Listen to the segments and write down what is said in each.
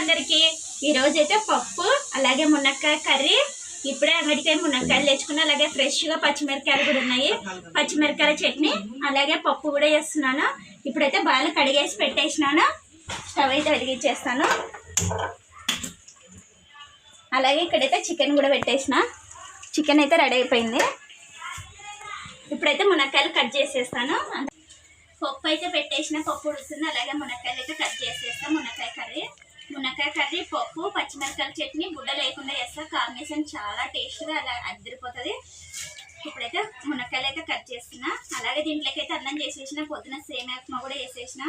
అందరికి. ఈరోజైతే అయితే పప్పు అలాగే మునక్కాయ కర్రీ. ఇప్పుడే అంగడికాయ మునక్కాయలు తెచ్చుకున్నా అలాగే ఫ్రెష్గా పచ్చిమిరకాయలు కూడా ఉన్నాయి. పచ్చిమిరకాయల చట్నీ అలాగే పప్పు కూడా చేస్తున్నాను. ఇప్పుడైతే బాగా కడిగేసి పెట్టేసినాను. స్టవ్ అయితే వెలిగించేస్తాను. అలాగే ఇక్కడైతే చికెన్ కూడా పెట్టేసిన. చికెన్ అయితే రెడీ అయిపోయింది. ఇప్పుడైతే మునక్కాయలు కట్ చేసేస్తాను. పప్పు అయితే పెట్టేసిన పప్పు ఉడుతుంది అలాగే మునక్కాయలు అయితే కట్ చేసేస్తాను మునక్కాయ కర్రీ. మునక్కాయ కర్రీ పప్పు పచ్చిమిరకాయల చట్నీ గుడ్డ లేకుండా చేస్తా కాంబినేషన్ చాలా టేస్ట్గా అలా అద్దరిపోతుంది. ఇప్పుడైతే మునక్కాయలు అయితే కట్ చేస్తున్నా. అలాగే దీంట్లోకి అయితే అన్నం చేసేసిన పొద్దున సేమ్ ఉప్మా కూడా వేసేసిన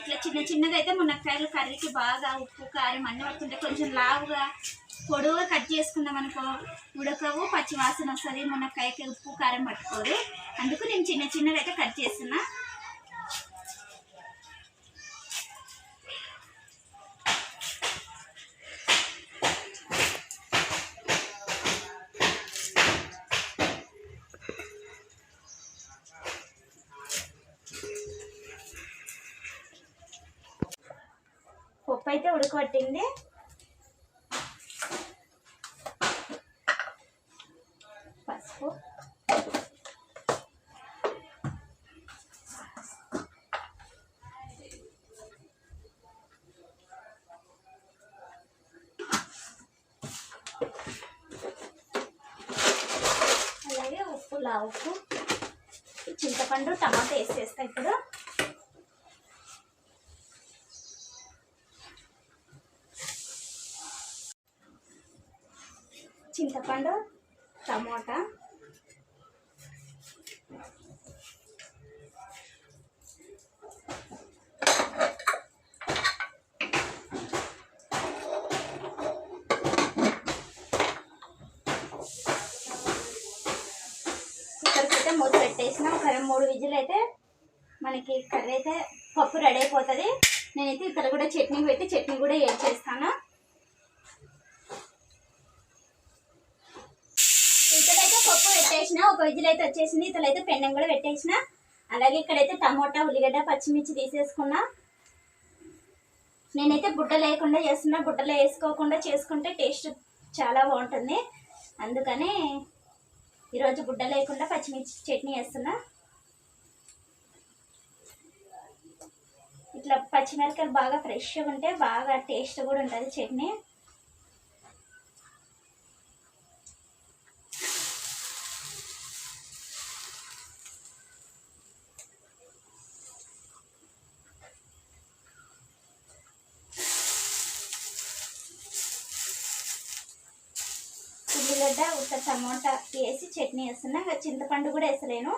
ఇట్లా చిన్న చిన్నగా అయితే మునక్కాయలు కర్రీకి బాగా ఉప్పు కారం అన్ని పడుతుంటే కొంచెం లావుగా పొడవుగా కట్ చేసుకుందాం అనుకో ఉడకవు పచ్చి వాసన వస్తుంది మునక్కాయకి ఉప్పు కారం పట్టుకోదు. అందుకు నేను చిన్న చిన్నగా అయితే కట్ చేస్తున్నా. పట్టింది. పసుపు. అలాగే ఉప్పు లా చింతపండు టమాటా వేసేస్తా ఇప్పుడు. చింతపండు టమోటా. కుక్కర్కి మూత పెట్టేసిన. ఒక మూడు విజులు అయితే మనకి కర్రీ అయితే పప్పు రెడీ అయిపోతుంది. నేనైతే ఇక్కడ కూడా చట్నీ పెట్టి చట్నీ కూడా ఏడ్ చేస్తాను ఇతలైతే పప్పు పెట్టేసిన ఒక విజిల్ అయితే వచ్చేసింది. అయితే పెండింగ్ కూడా పెట్టేసిన. అలాగే ఇక్కడైతే టమోటా ఉల్లిగడ్డ పచ్చిమిర్చి తీసేసుకున్నా. నేనైతే బుడ్డ లేకుండా చేస్తున్నా. బుట్టలో వేసుకోకుండా చేసుకుంటే టేస్ట్ చాలా బాగుంటుంది. అందుకని ఈరోజు బుడ్డ లేకుండా పచ్చిమిర్చి చట్నీ వేస్తున్నా ఇట్లా పచ్చిమిరపకాయలు బాగా ఫ్రెష్గా ఉంటే బాగా టేస్ట్ కూడా ఉంటుంది చట్నీ ఉల్లిగడ్డ ఉత్త టమాటా వేసి చట్నీ వేస్తున్నా ఇంకా చింతపండు కూడా వేసలేను.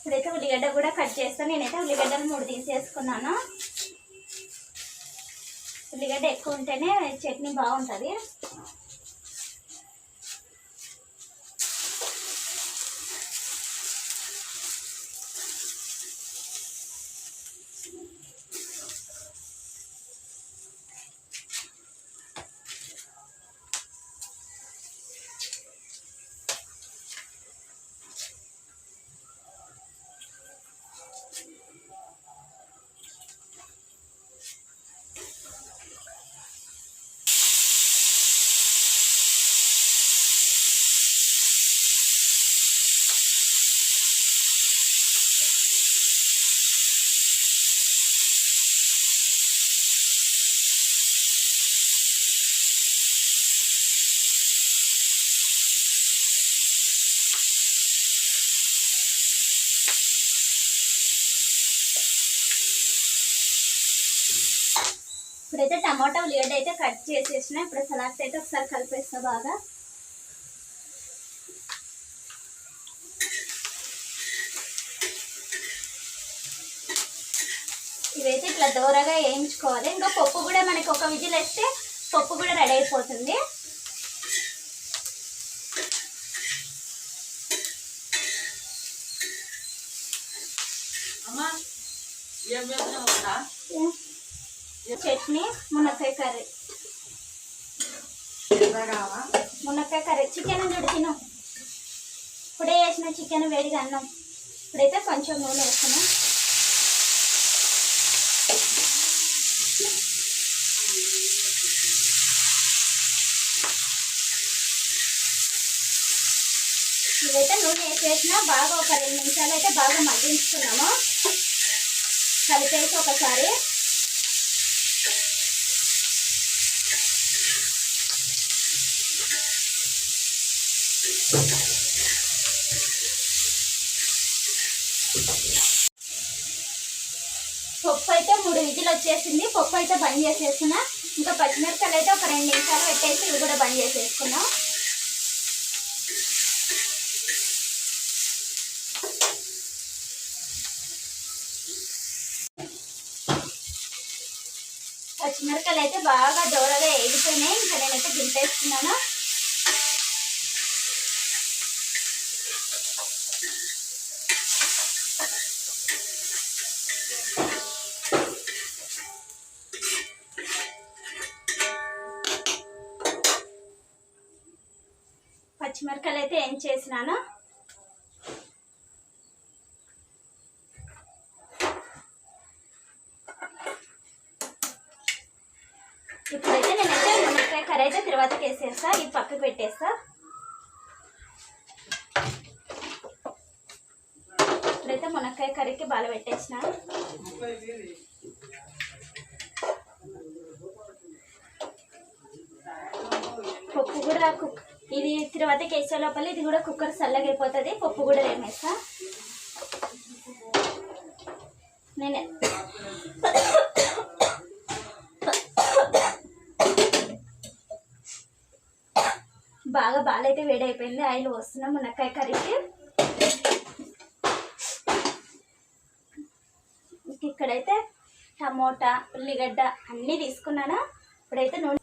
ఇప్పుడైతే ఉల్లిగడ్డ కూడా కట్ చేస్తాను నేనైతే ఉల్లిగడ్డలు మూడు తీసేసుకున్నాను. ఉల్లిగడ్డ ఎక్కువ ఉంటేనే చట్నీ బాగుంటుంది. ఇప్పుడైతే టమాటా ఉల్లిగడ్డ అయితే కట్ చేసేసిన. ఇప్పుడు సలాడ్స్ అయితే ఒకసారి కలిపేస్తా బాగా ఇవైతే ఇట్లా దూరగా వేయించుకోవాలి. ఇంకా పప్పు కూడా మనకి ఒక విజిల్ వేస్తే పప్పు కూడా రెడీ అయిపోతుంది. చట్నీ మునక్కాయ కర్రీ. మునక్కాయ కర్రీ. చికెన్ చూడు తిను. ఇప్పుడే వేసిన చికెన్ వేడిగా అన్నం. ఇప్పుడైతే కొంచెం నూనె వేస్తున్నాం ఇదైతే నూనె బాగా ఒక రెండు నిమిషాలు అయితే బాగా మగ్గించుకున్నాము. కలిపేసి ఒకసారి. పప్పు అయితే మూడు విజిల్ వచ్చేసింది. పప్పు అయితే బంద్ చేసేస్తున్నా ఇంకా పచ్చిమిరపకాయలు అయితే ఒక రెండు నిమిషాలు పెట్టేసి ఇవి కూడా బంద్ చేసేసుకున్నాం. పచ్చిమిరపకాయలు అయితే బాగా దూరగా ఎగిపోయినాయి ఇంకా నేనైతే దింపేస్తున్నాను. పచ్చిమిరకాయలు అయితే ఏం చేసినాను ఇప్పుడైతే నేనైతే మునక్కాయ కర్రీ అయితే తర్వాతకి వేసేస్తా ఇది పక్కకు పెట్టేస్తా ఇప్పుడైతే మునక్కాయ కర్రీకి బాగా పెట్టేసిన. పప్పు కూడా కుక్ ఇది తిరువాతకి వేసే లోపల ఇది కూడా కుక్కర్ చల్లగా అయిపోతుంది. పప్పు కూడా వేమేస్తా నేనే బాగా బాలైతే వేడైపోయింది. ఆయిల్ వస్తున్నాం మునక్కాయ కర్రీకి ఇంక ఇక్కడైతే టమోటా ఉల్లిగడ్డ అన్నీ తీసుకున్నాను. ఇప్పుడైతే నూనె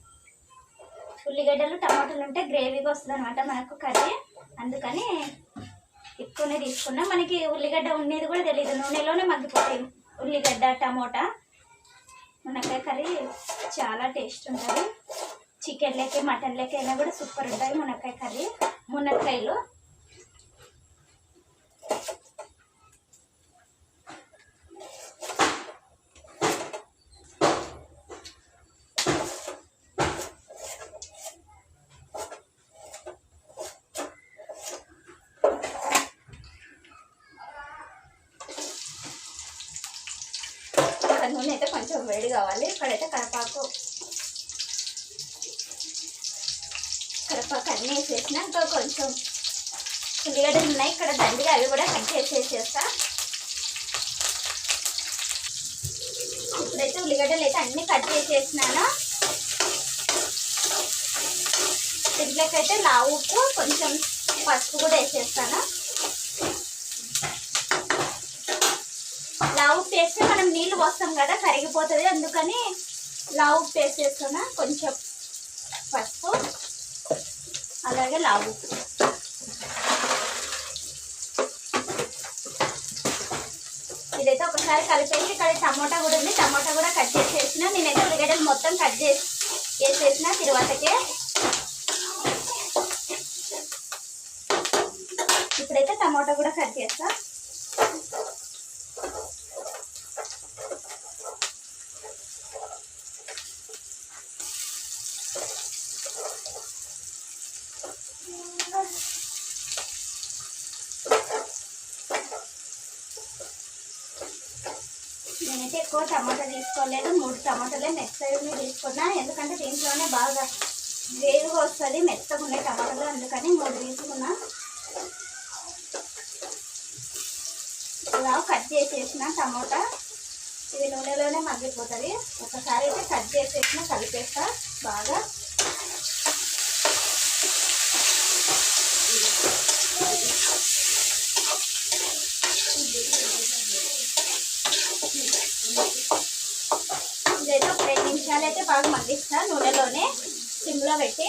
ఉల్లిగడ్డలు టమాటాలు ఉంటే గ్రేవీగా వస్తుంది అనమాట మనకు కర్రీ. అందుకని ఎక్కువనే తీసుకున్నా. మనకి ఉల్లిగడ్డ ఉండేది కూడా తెలియదు నూనెలోనే మగ్గిపోతాయి ఉల్లిగడ్డ టమోటా. మునక్కాయ కర్రీ చాలా టేస్ట్ ఉంటుంది. చికెన్ లెక్క మటన్ లెక్క అయినా కూడా సూపర్ ఉంటుంది మునక్కాయ కర్రీ. మునక్కాయలు ఇక్కడ నూనె అయితే కొంచెం వేడి కావాలి. ఇక్కడైతే కరపాకు. కరపాకు అన్నీ వేసేసిన. ఇంకా కొంచెం ఉల్లిగడ్డలు ఉన్నాయి. ఇక్కడ దండిగా అవి కూడా కట్ చేసేసేస్తా. ఇప్పుడైతే ఉల్లిగడ్డలు అయితే అన్నీ కట్ చేసేసినాను. దీంట్లోకైతే లావు ఉప్పు కొంచెం పసుపు కూడా వేసేస్తాను లావు ఉప్పు వేస్తే మనం నీళ్ళు పోస్తాం కదా కరిగిపోతుంది. అందుకని లావు పేస్ట్ చేస్తున్నా కొంచెం పసుపు అలాగే లావు ఇదైతే ఒకసారి కలిపేసి ఇక్కడ టమోటా కూడా ఉంది. టమోటా కూడా కట్ చేసేసిన. నేనైతే ఉల్లిగడ్డలు మొత్తం కట్ చేసి వేసేసిన తిరువాతకే ఇప్పుడైతే టమోటా కూడా కట్ చేస్తాను నేనైతే ఎక్కువ టమాటా తీసుకోలేదు. మూడు టమాటాలే మెత్తగా తీసుకున్నా. ఎందుకంటే దీంట్లోనే బాగా వేరుగా వస్తుంది. మెత్తగా ఉన్నాయి టమాటాలు. అందుకని మూడు తీసుకున్నా. ఇలా కట్ చేసేసిన టమాటా. ఇది నూనెలోనే మగ్గిపోతుంది. ఒకసారి అయితే కట్ చేసేసిన కలిపేస్తా. బాగా ఇదైతే ఒక రెండు నిమిషాలు అయితే బాగా మగ్గిస్తా నూనెలోనే సిమ్లో పెట్టి.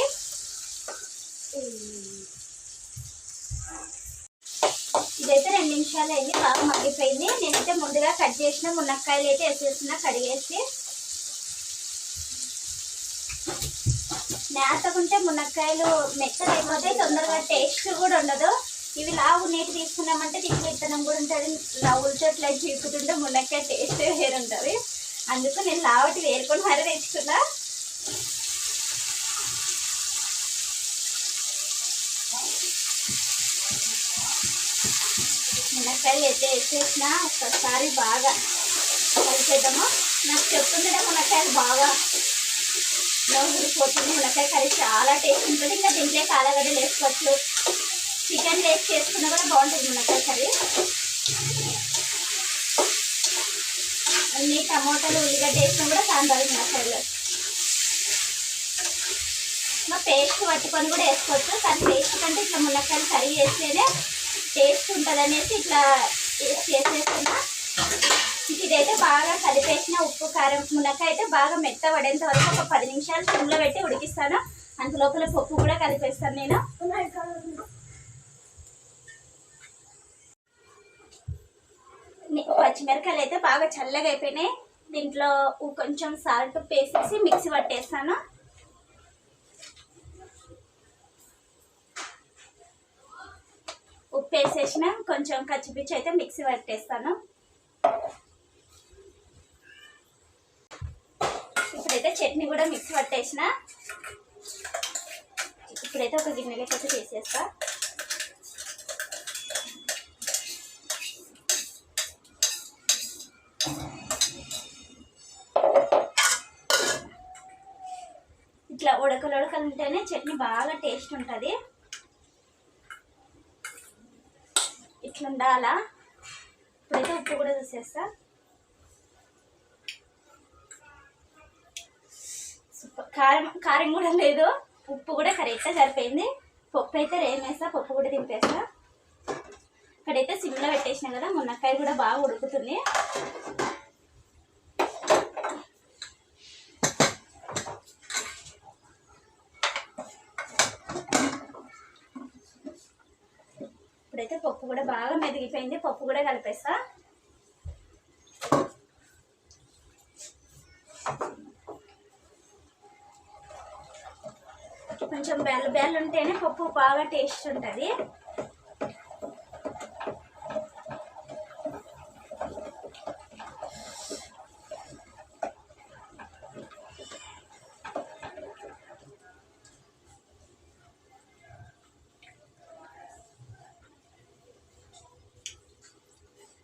ఇదైతే రెండు నిమిషాలు అయింది బాగా మగ్గిపోయింది. నేనైతే ముందుగా కట్ చేసిన మునక్కాయలు అయితే వేసేసిన కడిగేసి. నేతకుంటే మునక్కాయలు మెత్తగా తొందరగా టేస్ట్ కూడా ఉండదు. ఇవి లావు నీటి తీసుకున్నామంటే దీంట్లో విత్తనం కూడా ఉంటుంది. లావు చోట్ల చీకుతుంటే మునక్కాయ టేస్ట్ వేరుంటుంది. ఉంటుంది అందుకు నేను లావటి వేరుకొని మరీ తెచ్చుకున్నా. మునక్కాయలు అయితే వేసేసిన ఒక్కసారి బాగా కలిసేద్దాము. నాకు చెప్తుంటే మునక్కాయలు బాగా నవ్వుడిపోతుంది మునక్కాయ కర్రీ చాలా టేస్ట్ ఉంటుంది. ఇంకా దీంట్లో కాలగడ్డలు వేసుకోవచ్చు. చికెన్ వేసి చేసుకున్నా కూడా బాగుంటుంది మునక్కాయ కర్రీ. అన్ని టమోటాలు ఉల్లిగడ్డ వేసినా కూడా సాంబార్ మసాలా మా పేస్ట్ పట్టుకొని కూడా వేసుకోవచ్చు కానీ పేస్ట్ కంటే ఇట్లా మునక్కాయలు కర్రీ వేస్తేనే టేస్ట్ ఉంటుంది అనేసి ఇట్లా చేసేస్తున్నా. ఇదైతే బాగా కలిపేసిన ఉప్పు కారం మునక్కాయ అయితే బాగా మెత్త పడేంత వరకు ఒక పది నిమిషాలు సిమ్లో పెట్టి ఉడికిస్తాను. అంత లోపల పప్పు కూడా కలిపేస్తాను నేను. పచ్చిమిరకాయలు అయితే బాగా చల్లగా అయిపోయినాయి. దీంట్లో కొంచెం సాల్ట్ వేసేసి మిక్సీ పట్టేస్తాను. ఉప్పు వేసేసిన కొంచెం కచ్చిపిచ్చి అయితే మిక్సీ పట్టేస్తాను. ఇప్పుడైతే చట్నీ కూడా మిక్సీ పట్టేసిన. ఇప్పుడైతే ఒక గిన్నెలోకి అయితే తీసేస్తా చట్నీ బాగా టేస్ట్ ఉంటుంది. ఇట్లా ఉండాలా ఇప్పుడైతే ఉప్పు కూడా చూసేస్తా. సూపర్. కారం కారం కూడా లేదు. ఉప్పు కూడా కరెక్ట్గా సరిపోయింది. పప్పు అయితే రేమేస్తా పప్పు కూడా దింపేస్తా. ఇక్కడైతే సిమ్లో పెట్టేసినా కదా మునక్కాయ కూడా బాగా ఉడుకుతుంది ఇప్పుడైతే పప్పు కూడా బాగా మెదిగిపోయింది. పప్పు కూడా కలిపేస్తా. కొంచెం బెల్ల బెల్ల ఉంటేనే పప్పు బాగా టేస్ట్ ఉంటుంది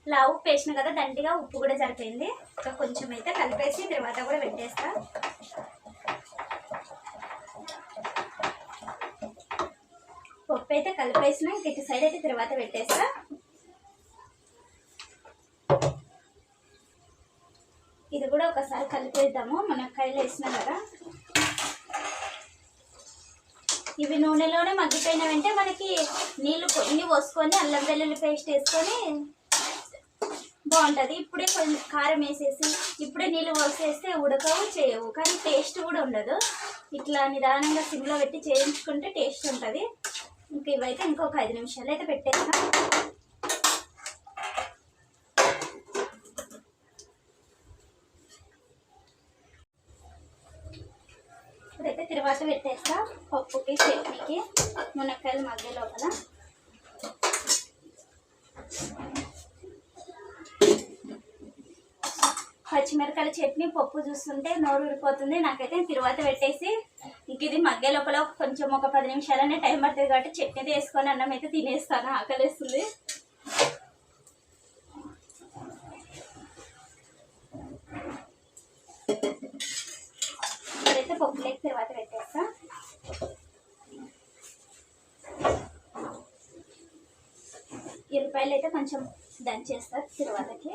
ఇలా ఉప్పు వేసిన కదా దండిగా ఉప్పు కూడా సరిపోయింది. ఇంకా కొంచెం అయితే కలిపేసి తర్వాత కూడా పెట్టేస్తా. పప్పు అయితే కలిపేసిన ఇంక ఇటు సైడ్ అయితే తర్వాత పెట్టేస్తా. ఇది కూడా ఒకసారి కలిపేద్దాము. మునక్కాయలు వేసినాం కదా. ఇవి నూనెలోనే మగ్గిపోయినవంటే మనకి నీళ్ళు కొన్ని పోసుకొని అల్లం వెల్లుల్లి పేస్ట్ వేసుకొని బాగుంటుంది. ఇప్పుడే కొంచెం కారం వేసేసి ఇప్పుడే నీళ్ళు పోసేస్తే ఉడకవు చేయవు. కానీ టేస్ట్ కూడా ఉండదు. ఇట్లా నిదానంగా సిమ్లో పెట్టి చేయించుకుంటే టేస్ట్ ఉంటుంది. ఇంకా ఇవైతే ఇంకొక ఐదు నిమిషాలు అయితే పెట్టేస్తాం. ఇప్పుడైతే తర్వాత పెట్టేస్తా పప్పుకి చట్నీకి మునక్కాయలు మధ్య లోపల పచ్చిమిరకాయల చట్నీ పప్పు చూస్తుంటే నోరు ఊరిపోతుంది. నాకైతే తిరువాత పెట్టేసి ఇంక ఇది మగ్గే లోపల కొంచెం ఒక పది నిమిషాలనే టైం పడుతుంది కాబట్టి చట్నీ వేసుకొని అన్నం అయితే తినేస్తాను. ఆకలిస్తుంది. ఇప్పుడైతే పప్పులేకి తర్వాత పెట్టేస్తా. ఎల్లిపాయలు అయితే కొంచెం దంచేస్తా తిరువాతకి.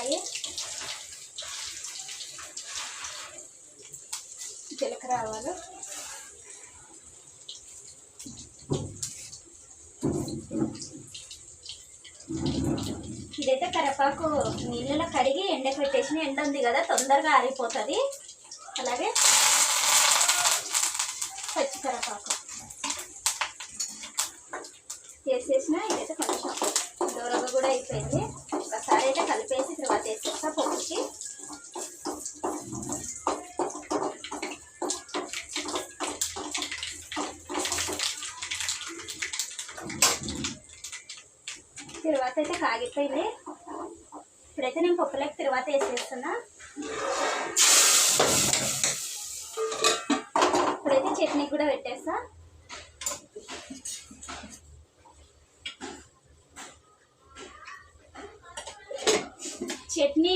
అలాగే జీలకర్ర ఆవాలు ఇదైతే కరపాకు నీళ్ళలో కడిగి ఎండకు పెట్టేసిన ఎండ ఉంది కదా తొందరగా ఆరిపోతుంది. అలాగే పచ్చి కరపాకు చేసేసిన ఇదైతే కొంచెం దూరంగా కూడా అయిపోయింది. ఒకసారి అయితే కలిపేసి వేసేస్తా పప్పుకి తర్వాత అయితే కాగిపోయింది. ఇప్పుడైతే నేను పప్పులోకి తర్వాత వేసేస్తున్నా. ఇప్పుడైతే చట్నీ కూడా పెట్టేస్తా చట్నీ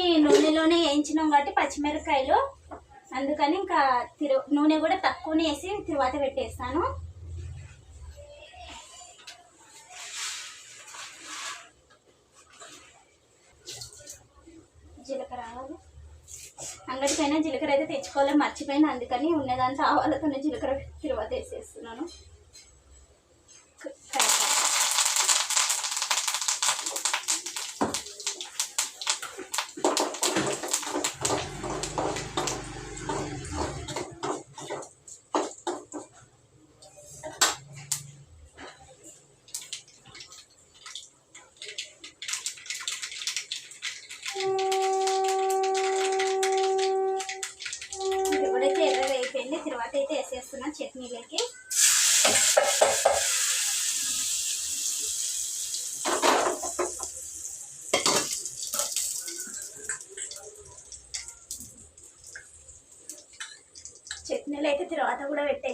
నూనెలోనే కాబట్టి పచ్చిమిరపకాయలు. అందుకని ఇంకా తిరు నూనె కూడా తక్కువనే వేసి తర్వాత పెట్టేస్తాను. జీలకర్ర ఆవాలు. అంగడికైనా జీలకర్ర అయితే తెచ్చుకోవాలి మర్చిపోయిన. అందుకని ఉన్నదాంతో ఆవాలతోనే జీలకర్ర తిరువాత వేసేస్తున్నాను.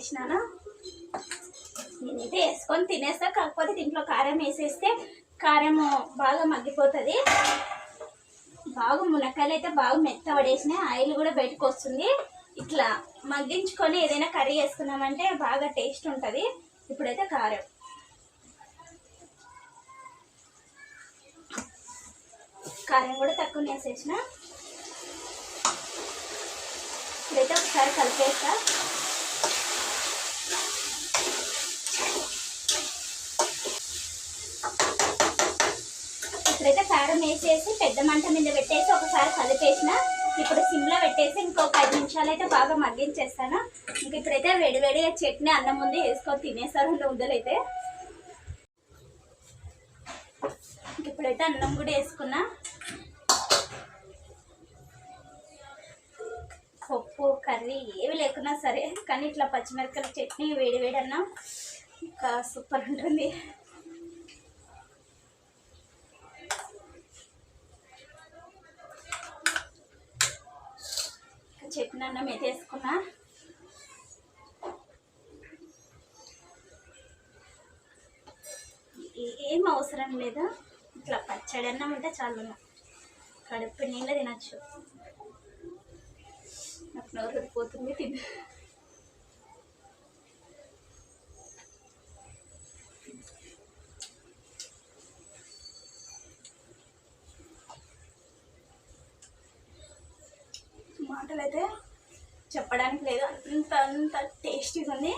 వేసినాను? పెట్టేసినాను నేనైతే వేసుకొని తినేస్తా. కాకపోతే దీంట్లో కారం వేసేస్తే కారం బాగా మగ్గిపోతుంది. బాగా మునక్కాయలు అయితే బాగా మెత్త పడేసినాయి. ఆయిల్ కూడా బయటకు వస్తుంది. ఇట్లా మగ్గించుకొని ఏదైనా కర్రీ వేసుకున్నామంటే బాగా టేస్ట్ ఉంటుంది. ఇప్పుడైతే కారం. కారం కూడా తక్కువ వేసేసిన. ఇప్పుడైతే ఒకసారి కలిపేస్తా. ఇప్పుడైతే కారం వేసేసి పెద్ద మంట మీద పెట్టేసి ఒకసారి కలిపేసిన. ఇప్పుడు సిమ్లో పెట్టేసి ఇంకొక ఐదు నిమిషాలు అయితే బాగా మగ్గించేస్తాను. ఇంక ఇప్పుడైతే వేడివేడిగా చట్నీ అన్నం ముందు వేసుకొని తినేసారు రెండు ఇంక ఇప్పుడైతే అన్నం కూడా వేసుకున్నా. పప్పు కర్రీ ఏవి లేకున్నా సరే కానీ ఇట్లా పచ్చిమిరపకాయల చట్నీ వేడి వేడి అన్నం. ఇంకా సూపర్ ఉంటుంది. చెప్పినన్నం అన్నం అయితే వేసుకున్నా? ఏం అవసరం లేదు. ఇట్లా పచ్చడి అన్నం ఉంటే చాలు. కడుపు నీళ్ళ తినచ్చు. నాకు నోరు పోతుంది తిన్న మాటలు అయితే చెప్పడానికి లేదు. అంత అంత టేస్టీగా ఉంది.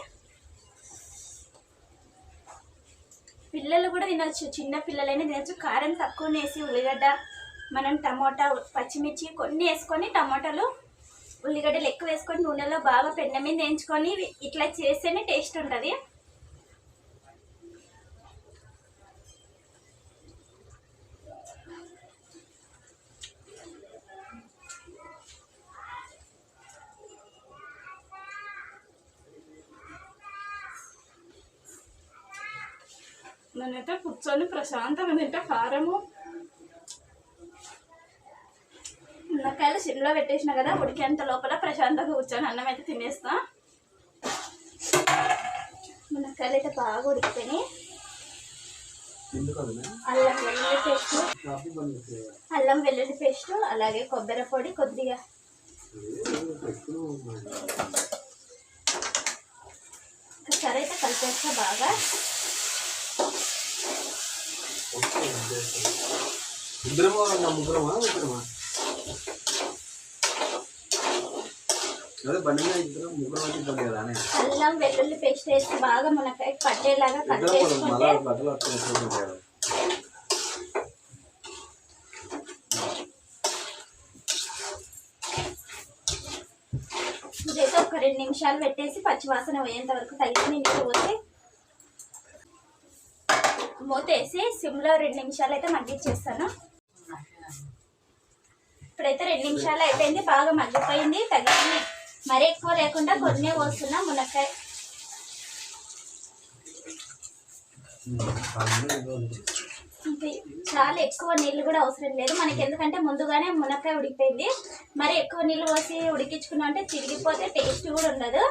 పిల్లలు కూడా తినచ్చు. చిన్న పిల్లలైనా తినచ్చు. కారం తక్కువ వేసి ఉల్లిగడ్డ మనం టమోటా పచ్చిమిర్చి కొన్ని వేసుకొని టమోటాలు ఉల్లిగడ్డలు ఎక్కువ వేసుకొని నూనెలో బాగా పెన్న మీద వేయించుకొని ఇట్లా చేస్తేనే టేస్ట్ ఉంటుంది. నేనైతే కూర్చొని ప్రశాంతంగా తింటే కారము మునక్కాయలు సిమ్లో పెట్టేసిన కదా ఉడికేంత లోపల ప్రశాంతంగా కూర్చొని అన్నం అయితే తినేస్తా మునక్కాయలు అయితే బాగా ఉడికిపోయినాయి అల్లం వెల్లుల్లి పేస్ట్. అల్లం వెల్లుల్లి పేస్ట్ అలాగే కొబ్బరి పొడి కొద్దిగా. ఒకసారి అయితే కలిపేస్తా బాగా. ఇద్దరమా నా ముగ్గురమా? ముగ్గురమా? అదే బండి మీద ఇద్దరు ముగ్గురు మంది ఇబ్బంది కదా అని అల్లం వెల్లుల్లి పేస్ట్ వేసి బాగా మునక్కాయ పట్టేలాగా కట్ చేసుకుంటే బట్టలు ఇదైతే ఒక రెండు నిమిషాలు పెట్టేసి పచ్చివాసన పోయేంత వరకు తగిన నీళ్ళు పోసి మూతేసి సిమ్లో రెండు నిమిషాలు అయితే మగ్గిచ్చేస్తాను. ఇప్పుడైతే రెండు నిమిషాలు అయిపోయింది బాగా మగ్గిపోయింది తగిన మరీ ఎక్కువ లేకుండా కొన్ని పోస్తున్నా మునక్కాయ. చాలా ఎక్కువ నీళ్ళు కూడా అవసరం లేదు. మనకి ఎందుకంటే ముందుగానే మునక్కాయ ఉడికిపోయింది. మరి ఎక్కువ నీళ్ళు పోసి ఉడికించుకున్నాం అంటే తిరిగిపోతే టేస్ట్ కూడా ఉండదు.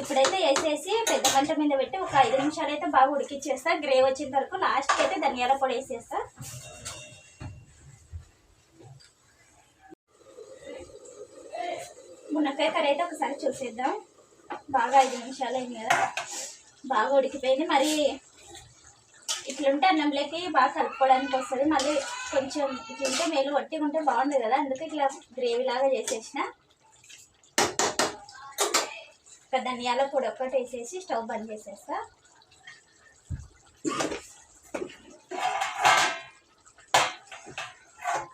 ఇప్పుడైతే వేసేసి పెద్ద గంట మీద పెట్టి ఒక ఐదు నిమిషాలు అయితే బాగా ఉడికిచ్చేస్తా. గ్రేవ్ వచ్చిన వరకు లాస్ట్కి అయితే ధనియాల పొడి వేసేస్తా. మునక్కాయ కర్రీ అయితే ఒకసారి చూసేద్దాం. బాగా ఐదు నిమిషాలు అయింది కదా. బాగా ఉడికిపోయింది. మరి ఇట్లుంటే అన్నంలోకి బాగా కలుపుకోవడానికి వస్తుంది. మళ్ళీ కొంచెం ఇట్లుంటే మేలు వట్టిగా ఉంటే బాగుండదు కదా. అందుకే ఇట్లా గ్రేవీ లాగా చేసేసిన. ధనియాల పొడి ఒక్కటి వేసేసి స్టవ్ బంద్ చేసేస్తా.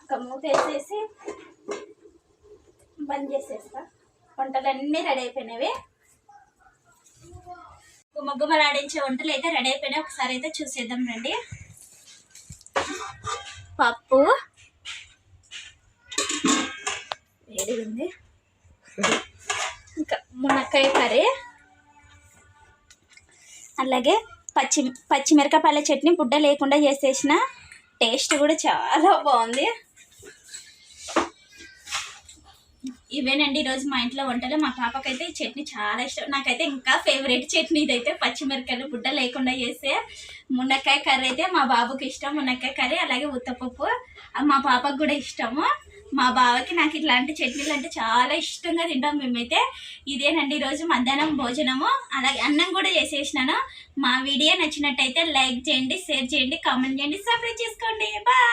ఒక మూత వేసేసి బంద్ చేసేస్తా. వంటలన్నీ రెడీ అయిపోయినవి. గుమ్మగుమ్మలాడించే వంటలు అయితే రెడీ అయిపోయినాయి. ఒకసారి అయితే చూసేద్దాం రండి. పప్పు. వేడి ఉంది? మునక్కాయ కర్రీ అలాగే పచ్చి పచ్చిమిరపకాయల చట్నీ బుడ్డ లేకుండా చేసేసిన టేస్ట్ కూడా చాలా బాగుంది. ఇవేనండి ఈరోజు మా ఇంట్లో వంటలు. మా పాపకైతే ఈ చట్నీ చాలా ఇష్టం. నాకైతే ఇంకా ఫేవరెట్ చట్నీ ఇదైతే పచ్చిమిరకాయలు బుడ్డ లేకుండా చేసే మునక్కాయ కర్రీ అయితే మా బాబుకి ఇష్టం. మునక్కాయ కర్రీ అలాగే ఉత్తపప్పు మా పాపకు కూడా ఇష్టము. మా బావకి నాకు ఇట్లాంటి చట్నీలు అంటే చాలా ఇష్టంగా తింటాం మేమైతే. ఇదేనండి ఈరోజు మధ్యాహ్నం భోజనము. అలాగే అన్నం కూడా చేసేసినాను. మా వీడియో నచ్చినట్టయితే లైక్ చేయండి షేర్ చేయండి కామెంట్ చేయండి సబ్స్క్రైబ్ చేసుకోండి. బాయ్!